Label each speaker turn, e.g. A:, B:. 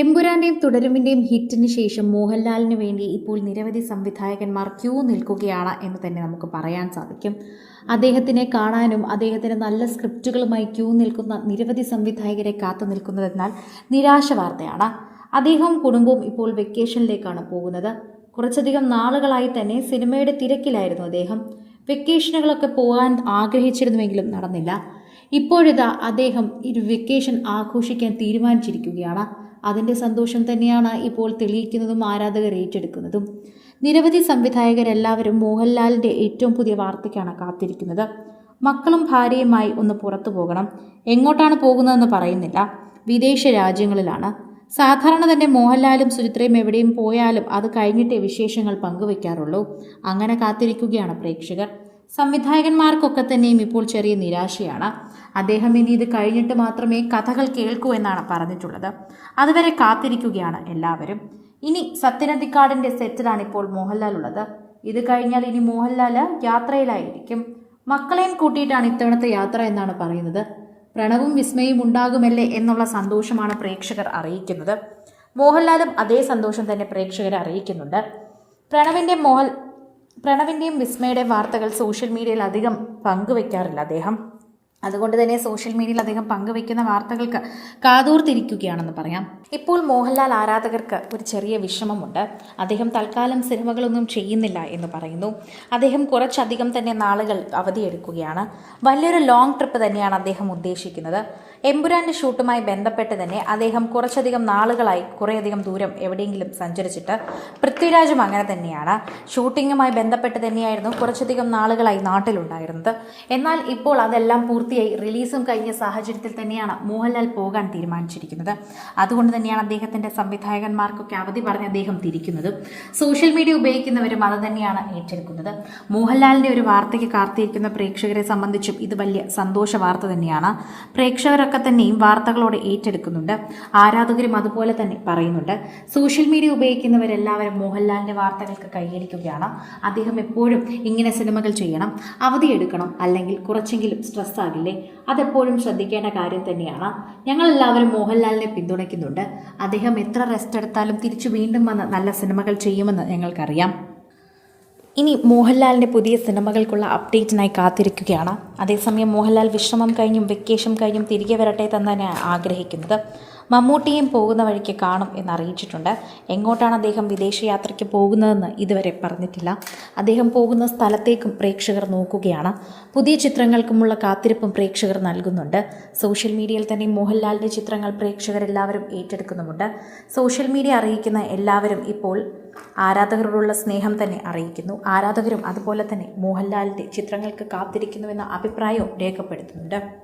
A: എമ്പുരാന്റെയും തുടരുമിന്റെയും ഹിറ്റിന് ശേഷം മോഹൻലാലിന് വേണ്ടി ഇപ്പോൾ നിരവധി സംവിധായകന്മാർ ക്യൂ നിൽക്കുകയാണ് എന്ന് തന്നെ നമുക്ക് പറയാൻ സാധിക്കും. അദ്ദേഹത്തിനെ കാണാനും അദ്ദേഹത്തിന് നല്ല സ്ക്രിപ്റ്റുകളുമായി ക്യൂ നിൽക്കുന്ന നിരവധി സംവിധായകരെ കാത്തു നിൽക്കുന്നതെന്നാൽ നിരാശ വാർത്തയാണ്. അദ്ദേഹവും കുടുംബവും ഇപ്പോൾ വെക്കേഷനിലേക്കാണ് പോകുന്നത്. കുറച്ചധികം നാളുകളായി തന്നെ സിനിമയുടെ തിരക്കിലായിരുന്നു അദ്ദേഹം. വെക്കേഷനുകളൊക്കെ പോകാൻ ആഗ്രഹിച്ചിരുന്നുവെങ്കിലും നടന്നില്ല. ഇപ്പോഴിതാ അദ്ദേഹം ഒരു വെക്കേഷൻ ആഘോഷിക്കാൻ തീരുമാനിച്ചിരിക്കുകയാണ്. അതിന്റെ സന്തോഷം തന്നെയാണ് ഇപ്പോൾ തെളിയിക്കുന്നതും ആരാധകർ ഏറ്റെടുക്കുന്നതും. നിരവധി സംവിധായകരെല്ലാവരും മോഹൻലാലിന്റെ ഏറ്റവും പുതിയ വാർത്തയ്ക്കാണ് കാത്തിരിക്കുന്നത്. മക്കളും ഭാര്യയുമായി ഒന്ന് പുറത്തു പോകണം. എങ്ങോട്ടാണ് പോകുന്നതെന്ന് പറയുന്നില്ല. വിദേശ രാജ്യങ്ങളിലാണ്. സാധാരണ തന്നെ മോഹൻലാലും സുചിത്രയും എവിടെയും പോയാലും അത് കഴിഞ്ഞിട്ടേ വിശേഷങ്ങൾ പങ്കുവെക്കാറുള്ളൂ. അങ്ങനെ കാത്തിരിക്കുകയാണ് പ്രേക്ഷകർ. സംവിധായകന്മാർക്കൊക്കെ തന്നെയും ഇപ്പോൾ ചെറിയ നിരാശയാണ്. അദ്ദേഹം ഇനി ഇത് കഴിഞ്ഞിട്ട് മാത്രമേ കഥകൾ കേൾക്കൂ എന്നാണ് പറഞ്ഞിട്ടുള്ളത്. അതുവരെ കാത്തിരിക്കുകയാണ് എല്ലാവരും. ഇനി സത്യനന്ദിക്കാടിന്റെ സെറ്റിലാണ് ഇപ്പോൾ മോഹൻലാൽ ഉള്ളത്. ഇത് കഴിഞ്ഞാൽ ഇനി മോഹൻലാൽ യാത്രയിലായിരിക്കും. മക്കളെയും കൂട്ടിയിട്ടാണ് ഇത്തവണത്തെ യാത്ര എന്നാണ് പറയുന്നത്. പ്രണവും വിസ്മയും ഉണ്ടാകുമല്ലേ എന്നുള്ള സന്തോഷമാണ് പ്രേക്ഷകർ അറിയിക്കുന്നത്. മോഹൻലാലും അതേ സന്തോഷം തന്നെ പ്രേക്ഷകരെ അറിയിക്കുന്നുണ്ട്. പ്രണവിന്റെ മോഹൻ പ്രണവിന്റെയും വിസ്മയുടെയും വാർത്തകൾ സോഷ്യൽ മീഡിയയിൽ അധികം പങ്കുവയ്ക്കാറില്ല അദ്ദേഹം അതുകൊണ്ട് തന്നെ സോഷ്യൽ മീഡിയയിൽ അദ്ദേഹം പങ്കുവയ്ക്കുന്ന വാർത്തകൾക്ക് കാതോർത്തിരിക്കുകയാണെന്ന് പറയാം. ഇപ്പോൾ മോഹൻലാൽ ആരാധകർക്ക് ഒരു ചെറിയ വിഷമമുണ്ട്. അദ്ദേഹം തൽക്കാലം സിനിമകളൊന്നും ചെയ്യുന്നില്ല എന്ന് പറയുന്നു. അദ്ദേഹം കുറച്ചധികം തന്നെ നാളുകൾ അവധിയെടുക്കുകയാണ്. വലിയൊരു ലോങ് ട്രിപ്പ് തന്നെയാണ് അദ്ദേഹം ഉദ്ദേശിക്കുന്നത്. എമ്പുരാന്റെ ഷൂട്ടുമായി ബന്ധപ്പെട്ട് തന്നെ അദ്ദേഹം കുറച്ചധികം നാളുകളായി കുറേയധികം ദൂരം എവിടെയെങ്കിലും സഞ്ചരിച്ചിട്ട് പൃഥ്വിരാജും അങ്ങനെ തന്നെയാണ്. ഷൂട്ടിങ്ങുമായി ബന്ധപ്പെട്ട് തന്നെയായിരുന്നു കുറച്ചധികം നാളുകളായി നാട്ടിലുണ്ടായിരുന്നത്. എന്നാൽ ഇപ്പോൾ അതെല്ലാം പൂർത്തിയായി റിലീസും കഴിഞ്ഞ സാഹചര്യത്തിൽ തന്നെയാണ് മോഹൻലാൽ പോകാൻ തീരുമാനിച്ചിരിക്കുന്നത്. അതുകൊണ്ട് തന്നെയാണ് അദ്ദേഹത്തിന്റെ സംവിധായകന്മാർക്കൊക്കെ അവധി പറഞ്ഞ് അദ്ദേഹം തിരിക്കുന്നത്. സോഷ്യൽ മീഡിയ ഉപയോഗിക്കുന്നവരും അത് തന്നെയാണ് ഏറ്റെടുക്കുന്നത്. മോഹൻലാലിന്റെ ഒരു വാർത്തയ്ക്ക് കാത്തിരിക്കുന്ന പ്രേക്ഷകരെ സംബന്ധിച്ചും ഇത് വലിയ സന്തോഷ വാർത്ത തന്നെയാണ്. പ്രേക്ഷകരൊക്കെ തന്നെയും വാർത്തകളോട് ഏറ്റെടുക്കുന്നുണ്ട്. ആരാധകരും അതുപോലെ തന്നെ പറയുന്നുണ്ട്. സോഷ്യൽ മീഡിയ ഉപയോഗിക്കുന്നവരെല്ലാവരും മോഹൻലാലിന്റെ വാർത്തകൾക്ക് കൈയടിക്കുകയാണ്. അദ്ദേഹം എപ്പോഴും ഇങ്ങനെ സിനിമകൾ ചെയ്യണം അവധിയെടുക്കണം അല്ലെങ്കിൽ കുറച്ചെങ്കിലും സ്ട്രെസ് ആകില്ലേ അതെപ്പോഴും ശ്രദ്ധിക്കേണ്ട കാര്യം തന്നെയാണ്. ഞങ്ങളെല്ലാവരും മോഹൻലാലിനെ പിന്തുണയ്ക്കുന്നുണ്ട്. അദ്ദേഹം എത്ര റെസ്റ്റ് എടുത്താലും തിരിച്ചു വീണ്ടും വന്ന് നല്ല സിനിമകൾ ചെയ്യുമെന്ന് ഞങ്ങൾക്കറിയാം. ഇനി മോഹൻലാലിന്റെ പുതിയ സിനിമകൾക്കുള്ള അപ്ഡേറ്റിനായി കാത്തിരിക്കുകയാണ്. അതേസമയം മോഹൻലാൽ വിശ്രമം കഴിഞ്ഞും വെക്കേഷൻ കഴിഞ്ഞും തിരികെ വരട്ടെ തന്നെ ആഗ്രഹിക്കുന്നത്. മമ്മൂട്ടിയും പോകുന്ന വഴിക്ക് കാണും എന്നറിയിച്ചിട്ടുണ്ട് എങ്ങോട്ടാണ് അദ്ദേഹം വിദേശയാത്രയ്ക്ക് പോകുന്നതെന്ന് ഇതുവരെ പറഞ്ഞിട്ടില്ല. അദ്ദേഹം പോകുന്ന സ്ഥലത്തേക്കും പ്രേക്ഷകർ നോക്കുകയാണ്. പുതിയ ചിത്രങ്ങൾക്കുമുള്ള കാത്തിരിപ്പും പ്രേക്ഷകർ നൽകുന്നുണ്ട്. സോഷ്യൽ മീഡിയയിൽ തന്നെ മോഹൻലാലിന്റെ ചിത്രങ്ങൾ പ്രേക്ഷകരെല്ലാവരും ഏറ്റെടുക്കുന്നുമുണ്ട്. സോഷ്യൽ മീഡിയ അറിയിക്കുന്ന എല്ലാവരും ഇപ്പോൾ ആരാധകരോടുള്ള സ്നേഹം തന്നെ അറിയിക്കുന്നു. ആരാധകരും അതുപോലെ തന്നെ മോഹൻലാലിന്റെ ചിത്രങ്ങൾക്ക് കാത്തിരിക്കുന്നുവെന്ന അഭിപ്രായവും രേഖപ്പെടുത്തുന്നുണ്ട്.